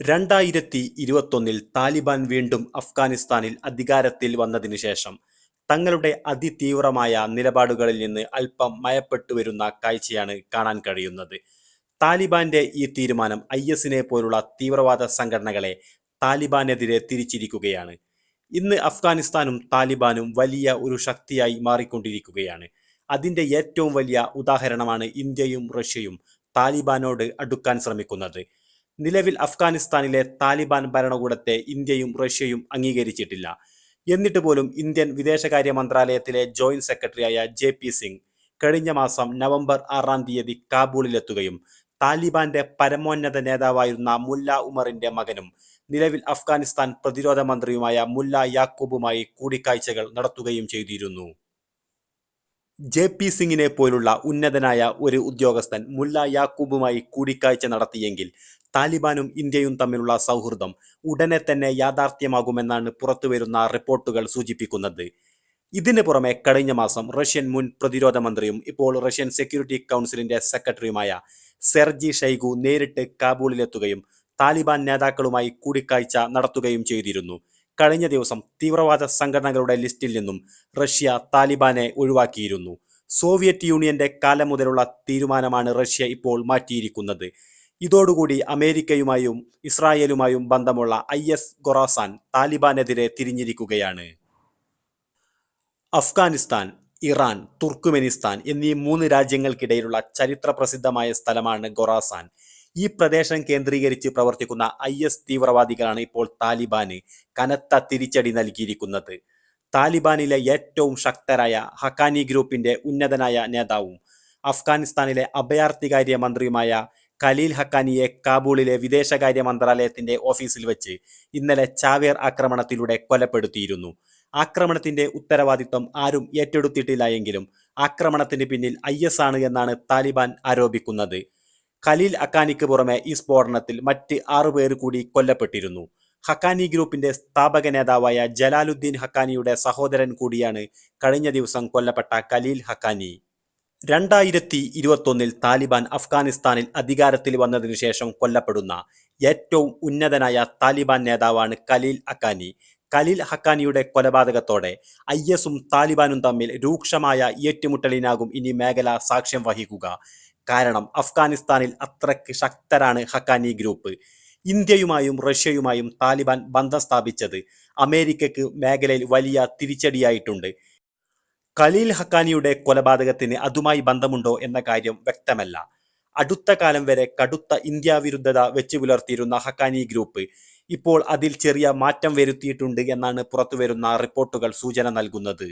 രണ്ടായിരത്തി ഇരുപത്തൊന്നിൽ താലിബാൻ വീണ്ടും അഫ്ഗാനിസ്ഥാനിൽ അധികാരത്തിൽ വന്നതിനു ശേഷം തങ്ങളുടെ അതിതീവ്രമായ നിലപാടുകളിൽ നിന്ന് അല്പം മയപ്പെട്ടു വരുന്ന കാഴ്ചയാണ് കാണാൻ കഴിയുന്നത്. താലിബാന്റെ ഈ തീരുമാനം ഐ എസിനെ പോലുള്ള തീവ്രവാദ സംഘടനകളെ താലിബാനെതിരെ തിരിച്ചിരിക്കുകയാണ്. ഇന്ന് അഫ്ഗാനിസ്ഥാനും താലിബാനും വലിയ ഒരു ശക്തിയായി മാറിക്കൊണ്ടിരിക്കുകയാണ്. അതിന്റെ ഏറ്റവും വലിയ ഉദാഹരണമാണ് ഇന്ത്യയും റഷ്യയും താലിബാനോട് അടുക്കാൻ ശ്രമിക്കുന്നത്. നിലവിൽ അഫ്ഗാനിസ്ഥാനിലെ താലിബാൻ ഭരണകൂടത്തെ ഇന്ത്യയും റഷ്യയും അംഗീകരിച്ചിട്ടില്ല. എന്നിട്ട് പോലും ഇന്ത്യൻ വിദേശകാര്യ മന്ത്രാലയത്തിലെ ജോയിന്റ് സെക്രട്ടറിയായ ജെ പി സിംഗ് കഴിഞ്ഞ മാസം നവംബർ ആറാം തീയതി കാബൂളിലെത്തുകയും താലിബാന്റെ പരമോന്നത നേതാവായിരുന്ന മുല്ല ഉമറിന്റെ മകനും നിലവിൽ അഫ്ഗാനിസ്ഥാൻ പ്രതിരോധ മന്ത്രിയുമായ മുല്ല യാക്കൂബുമായി കൂടിക്കാഴ്ചകൾ നടത്തുകയും ചെയ്തിരുന്നു. ജെ പി സിംഗിനെ പോലുള്ള ഉന്നതനായ ഒരു ഉദ്യോഗസ്ഥൻ മുല്ല യാക്കൂബുമായി കൂടിക്കാഴ്ച നടത്തിയെങ്കിൽ താലിബാനും ഇന്ത്യയും തമ്മിലുള്ള സൗഹൃദം ഉടനെ തന്നെ യാഥാർത്ഥ്യമാകുമെന്നാണ് പുറത്തുവരുന്ന റിപ്പോർട്ടുകൾ സൂചിപ്പിക്കുന്നത്. ഇതിന് പുറമെ കഴിഞ്ഞ മാസം റഷ്യൻ മുൻ പ്രതിരോധ മന്ത്രിയും ഇപ്പോൾ റഷ്യൻ സെക്യൂരിറ്റി കൗൺസിലിന്റെ സെക്രട്ടറിയുമായ സെർജി ഷൈഗു നേരിട്ട് കാബൂളിലെത്തുകയും താലിബാൻ നേതാക്കളുമായി കൂടിക്കാഴ്ച നടത്തുകയും ചെയ്തിരുന്നു. കഴിഞ്ഞ ദിവസം തീവ്രവാദ സംഘടനകളുടെ ലിസ്റ്റിൽ നിന്നും റഷ്യ താലിബാനെ ഒഴിവാക്കിയിരുന്നു. സോവിയറ്റ് യൂണിയന്റെ കാലം മുതലുള്ള തീരുമാനമാണ് റഷ്യ ഇപ്പോൾ മാറ്റിയിരിക്കുന്നത്. ഇതോടുകൂടി അമേരിക്കയുമായും ഇസ്രായേലുമായും ബന്ധമുള്ള ഐ എസ് ഖൊറാസാൻ താലിബാനെതിരെ തിരിഞ്ഞിരിക്കുകയാണ്. അഫ്ഗാനിസ്ഥാൻ ഇറാൻ തുർക്കുമെനിസ്ഥാൻ എന്നീ മൂന്ന് രാജ്യങ്ങൾക്കിടയിലുള്ള ചരിത്ര പ്രസിദ്ധമായ സ്ഥലമാണ് ഖൊറാസാൻ. ഈ പ്രദേശം കേന്ദ്രീകരിച്ച് പ്രവർത്തിക്കുന്ന ഐ എസ് തീവ്രവാദികളാണ് ഇപ്പോൾ താലിബാന് കനത്ത തിരിച്ചടി നൽകിയിരിക്കുന്നത്. താലിബാനിലെ ഏറ്റവും ശക്തരായ ഹക്കാനി ഗ്രൂപ്പിന്റെ ഉന്നതനായ നേതാവും അഫ്ഗാനിസ്ഥാനിലെ അഭയാർത്ഥികാര്യ മന്ത്രിയുമായ ഖലീൽ ഹക്കാനിയെ കാബൂളിലെ വിദേശകാര്യ മന്ത്രാലയത്തിന്റെ ഓഫീസിൽ വെച്ച് ഇന്നലെ ചാവേർ ആക്രമണത്തിലൂടെ കൊലപ്പെടുത്തിയിരുന്നു. ആക്രമണത്തിന്റെ ഉത്തരവാദിത്വം ആരും ഏറ്റെടുത്തിട്ടില്ല എങ്കിലും ആക്രമണത്തിന് പിന്നിൽ ഐ ആണ് എന്നാണ് താലിബാൻ ആരോപിക്കുന്നത്. ഖലീൽ അക്കാനിക്ക് പുറമെ ഈ സ്ഫോടനത്തിൽ മറ്റ് ആറുപേർ കൂടി കൊല്ലപ്പെട്ടിരുന്നു. ഹക്കാനി ഗ്രൂപ്പിന്റെ സ്ഥാപക നേതാവായ ജലാലുദ്ദീൻ ഹക്കാനിയുടെ സഹോദരൻ കൂടിയാണ് കഴിഞ്ഞ ദിവസം കൊല്ലപ്പെട്ട ഖലീൽ ഹക്കാനി രണ്ടായിരത്തി ഇരുപത്തൊന്നിൽ താലിബാൻ അഫ്ഗാനിസ്ഥാനിൽ അധികാരത്തിൽ വന്നതിനു ശേഷം കൊല്ലപ്പെടുന്ന ഏറ്റവും ഉന്നതനായ താലിബാൻ നേതാവാണ് ഖലീൽ അക്കാനി ഖലീൽ ഹക്കാനിയുടെ കൊലപാതകത്തോടെ ഐ എസും താലിബാനും തമ്മിൽ രൂക്ഷമായ ഏറ്റുമുട്ടലിനാകും ഇനി മേഖല സാക്ഷ്യം വഹിക്കുക. കാരണം അഫ്ഗാനിസ്ഥാനിൽ അത്രയ്ക്ക് ശക്തരാണ് ഹക്കാനി ഗ്രൂപ്പ് ഇന്ത്യയുമായും റഷ്യയുമായും താലിബാൻ ബന്ധം സ്ഥാപിച്ചത് അമേരിക്കയ്ക്ക് മേഖലയിൽ വലിയ തിരിച്ചടിയായിട്ടുണ്ട്. ഖലീൽ ഹക്കാനിയുടെ കൊലപാതകത്തിന് അതുമായി ബന്ധമുണ്ടോ എന്ന കാര്യം വ്യക്തമല്ല. അടുത്ത കാലം വരെ കടുത്ത ഇന്ത്യ വിരുദ്ധത വെച്ചു പുലർത്തിയിരുന്ന ഹക്കാനി ഗ്രൂപ്പ് ഇപ്പോൾ അതിൽ ചെറിയ മാറ്റം വരുത്തിയിട്ടുണ്ട് എന്നാണ് പുറത്തുവരുന്ന റിപ്പോർട്ടുകൾ സൂചന നൽകുന്നത്.